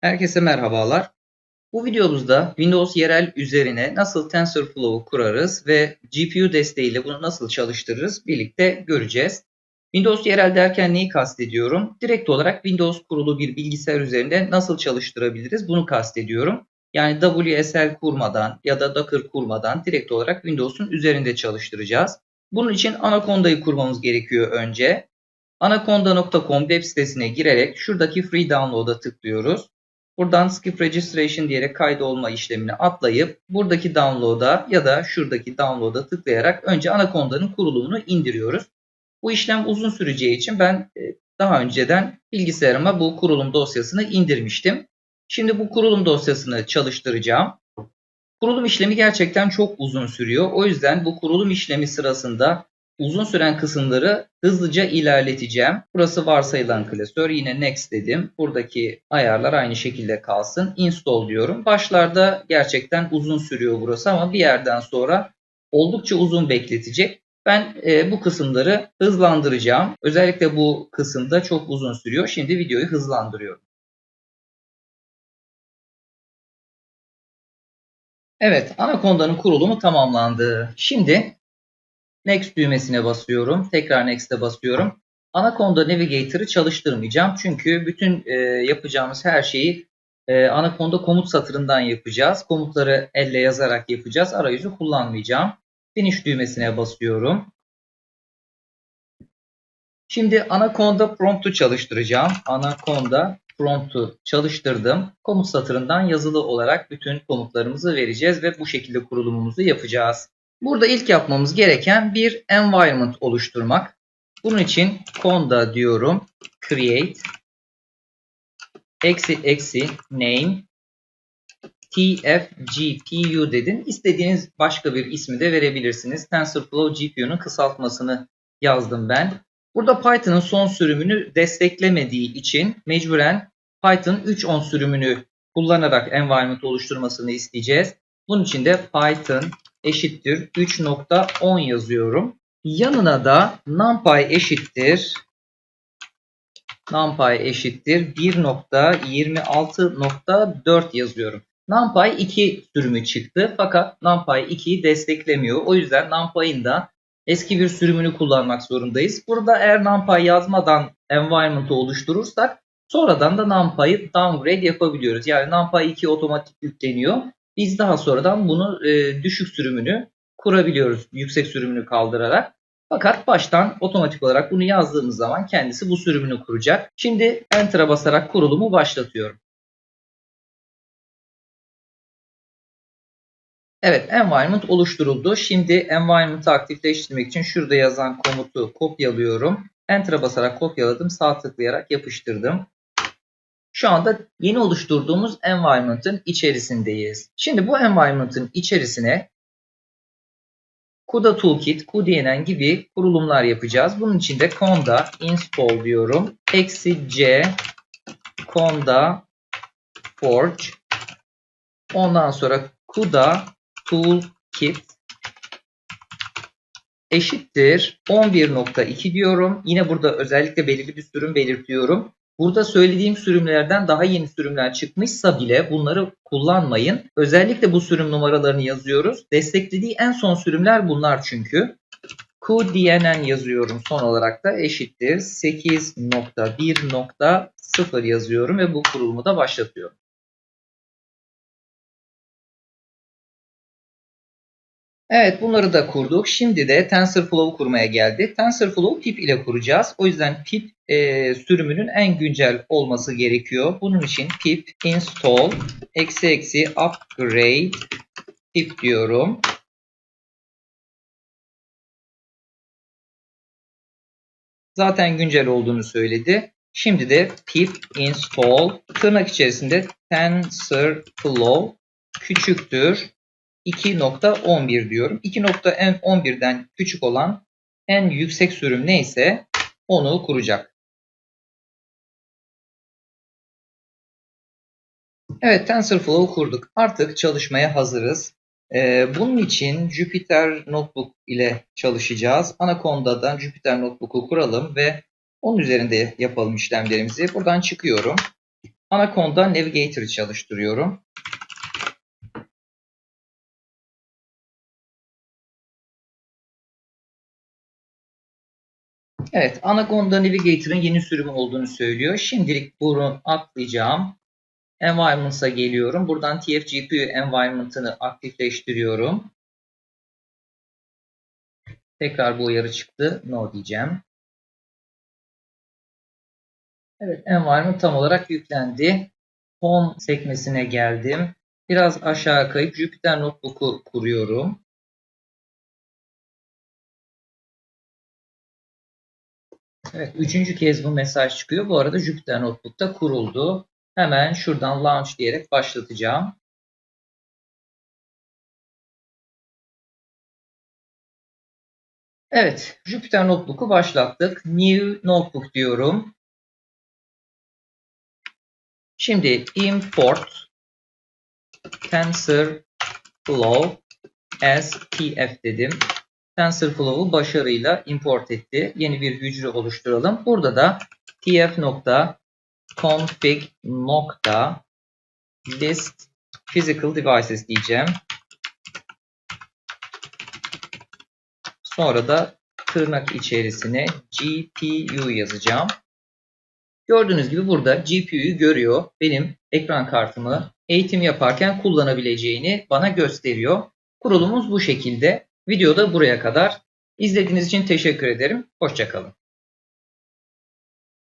Herkese merhabalar. Bu videomuzda Windows yerel üzerine nasıl TensorFlow'u kurarız ve GPU desteğiyle bunu nasıl çalıştırırız birlikte göreceğiz. Windows yerel derken neyi kastediyorum? Direkt olarak Windows kurulu bir bilgisayar üzerinde nasıl çalıştırabiliriz bunu kastediyorum. Yani WSL kurmadan ya da Docker kurmadan direkt olarak Windows'un üzerinde çalıştıracağız. Bunun için Anaconda'yı kurmamız gerekiyor önce. Anaconda.com web sitesine girerek şuradaki Free Download'a tıklıyoruz. Buradan Skip Registration diyerek kaydolma işlemini atlayıp buradaki download'a ya da şuradaki download'a tıklayarak önce Anaconda'nın kurulumunu indiriyoruz. Bu işlem uzun süreceği için ben e, daha önceden bilgisayarıma bu kurulum dosyasını indirmiştim. Şimdi bu kurulum dosyasını çalıştıracağım. Kurulum işlemi gerçekten çok uzun sürüyor. O yüzden bu kurulum işlemi sırasında uzun süren kısımları hızlıca ilerleteceğim. Burası varsayılan klasör. Yine next dedim. Buradaki ayarlar aynı şekilde kalsın. Install diyorum. Başlarda gerçekten uzun sürüyor burası ama bir yerden sonra oldukça uzun bekletecek. Ben e, bu kısımları hızlandıracağım. Özellikle bu kısımda çok uzun sürüyor. Şimdi videoyu hızlandırıyorum. Evet, Anaconda'nın kurulumu tamamlandı. Şimdi Next düğmesine basıyorum. Tekrar Next'e basıyorum. Anaconda Navigator'ı çalıştırmayacağım. Çünkü bütün e, yapacağımız her şeyi e, Anaconda komut satırından yapacağız. Komutları elle yazarak yapacağız. Arayüzü kullanmayacağım. Finish düğmesine basıyorum. Şimdi Anaconda prompt'u çalıştıracağım. Anaconda prompt'u çalıştırdım. Komut satırından yazılı olarak bütün komutlarımızı vereceğiz ve bu şekilde kurulumumuzu yapacağız. Burada ilk yapmamız gereken bir environment oluşturmak. Bunun için conda diyorum. Create eksi eksi name tfgpu dedin. İstediğiniz başka bir ismi de verebilirsiniz. TensorFlow GPU'nun kısaltmasını yazdım ben. Burada Python'ın son sürümünü desteklemediği için mecburen Python 3.10 sürümünü kullanarak environment oluşturmasını isteyeceğiz. Bunun için de Python eşittir 3.10 yazıyorum. Yanına da numpy eşittir numpy eşittir 1.26.4 yazıyorum. NumPy 2 sürümü çıktı fakat NumPy 2'yi desteklemiyor. O yüzden NumPy'ın da eski bir sürümünü kullanmak zorundayız. Burada eğer NumPy yazmadan environment'ı oluşturursak sonradan da NumPy'ı downgrade yapabiliyoruz. Yani NumPy 2 otomatik yükleniyor. Biz daha sonradan bunu e, düşük sürümünü kurabiliyoruz. Yüksek sürümünü kaldırarak. Fakat baştan otomatik olarak bunu yazdığımız zaman kendisi bu sürümünü kuracak. Şimdi Enter'a basarak kurulumu başlatıyorum. Evet, environment oluşturuldu. Şimdi environment'ı aktifleştirmek için şurada yazan komutu kopyalıyorum. Enter'a basarak kopyaladım. Sağ tıklayarak yapıştırdım. Şu anda yeni oluşturduğumuz environment'ın içerisindeyiz. Şimdi bu environment'ın içerisine CUDA Toolkit, QDNN gibi kurulumlar yapacağız. Bunun için de conda install diyorum. Eksi c conda forge ondan sonra CUDA Toolkit eşittir 11.2 diyorum. Yine burada özellikle belirli bir sürüm belirtiyorum. Burada söylediğim sürümlerden daha yeni sürümler çıkmışsa bile bunları kullanmayın. Özellikle bu sürüm numaralarını yazıyoruz. Desteklediği en son sürümler bunlar çünkü. QDNN yazıyorum son olarak da eşittir 8.1.0 yazıyorum ve bu kurulumu da başlatıyorum. Evet bunları da kurduk. Şimdi de TensorFlow kurmaya geldi. TensorFlow pip ile kuracağız. O yüzden pip e, sürümünün en güncel olması gerekiyor. Bunun için pip install eksi eksi upgrade pip diyorum. Zaten güncel olduğunu söyledi. Şimdi de pip install tırnak içerisinde TensorFlow küçüktür 2.11 diyorum. 2.11'den küçük olan en yüksek sürüm neyse onu kuracak. Evet TensorFlow kurduk. Artık çalışmaya hazırız. Ee, bunun için Jupyter Notebook ile çalışacağız. Anaconda'dan Jupyter Notebook'u kuralım ve onun üzerinde yapalım işlemlerimizi. Buradan çıkıyorum. Anaconda Navigator'ı çalıştırıyorum. Evet, Anaconda Navigator'ın yeni sürümü olduğunu söylüyor. Şimdilik bunu atlayacağım. Environments'a geliyorum. Buradan TFGPU environment'ını aktifleştiriyorum. Tekrar bu uyarı çıktı. No diyeceğim. Evet, environment tam olarak yüklendi. Home sekmesine geldim. Biraz aşağı kayıp Jupyter Notebook'u kuruyorum. Evet, üçüncü kez bu mesaj çıkıyor. Bu arada Jupyter Notebook'ta kuruldu. Hemen şuradan launch diyerek başlatacağım. Evet, Jupyter Notebook'u başlattık. New Notebook diyorum. Şimdi import TensorFlow as tf dedim. TensorFlow'u başarıyla import etti. Yeni bir hücre oluşturalım. Burada da tf nokta list physical devices diyeceğim. Sonra da tırnak içerisine GPU yazacağım. Gördüğünüz gibi burada GPU'yu görüyor. Benim ekran kartımı eğitim yaparken kullanabileceğini bana gösteriyor. Kurulumumuz bu şekilde. Videoda buraya kadar. İzlediğiniz için teşekkür ederim. Hoşçakalın.